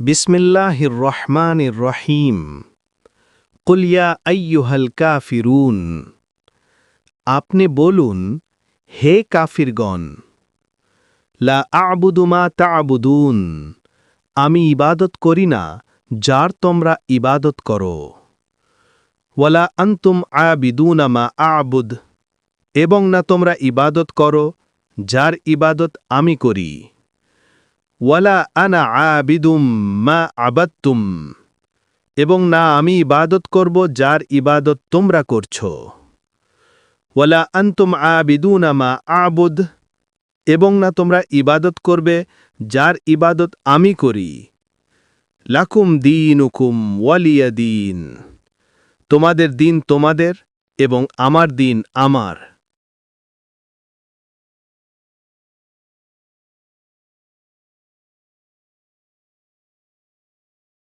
বিসমিল্লাহির রহমানির রহিম কুলিয়া আইয়ুহাল কাফিরুন। আপনি বলুন, হে কাফিরগণ, লা আবুদু মা তা'বুদুন। আমি ইবাদত করি না যার তোমরা ইবাদত করো। ওয়ালা আন্তুম আবিদুনা মা আবুদ। এবং না তোমরা ইবাদত করো যার ইবাদত আমি করি। ওয়ালা আনা আবিদুম মা আবাত্তুম এবং না আমি ইবাদত করব যার ইবাদত তোমরা করছ। ওয়ালা আন্তুম আবিদুনা মা আবুদ, এবং না তোমরা ইবাদত করবে যার ইবাদত আমি করি। লাকুম দিন দিনুকুম ওয়ালিয়া দিন, তোমাদের দিন তোমাদের এবং আমার দিন আমার।